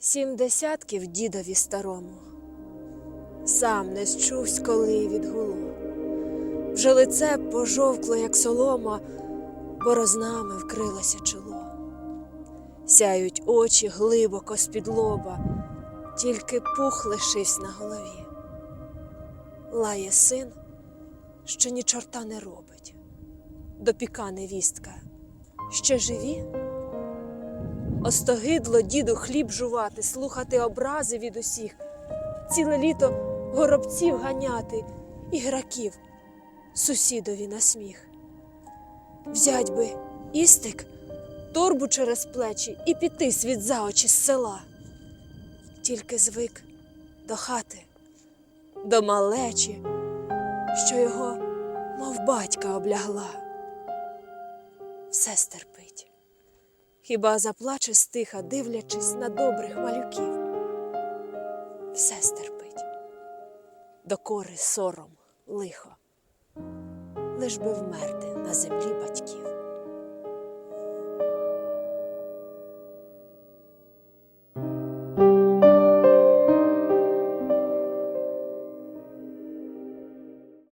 Сім десятків дідові старому. Сам не счувсь, коли відгуло. Вже лице пожовкло, як солома, борознами вкрилося чоло. Сяють очі глибоко з-під лоба, тільки пух лишився на голові. Лає син, що ні чорта не робить. Допіка невістка, ще живі? Остогидло діду хліб жувати, слухати образи від усіх, ціле літо горобців ганяти і граків сусідові на сміх. Взять би істик, торбу через плечі і піти світ за очі з села. Тільки звик до хати, до малечі, що його, мов батька, облягла. Все стерпить. Хіба заплаче стиха, дивлячись на добрих малюків? Все стерпить. Докори сором, лихо, лиш би вмерти на землі батьків.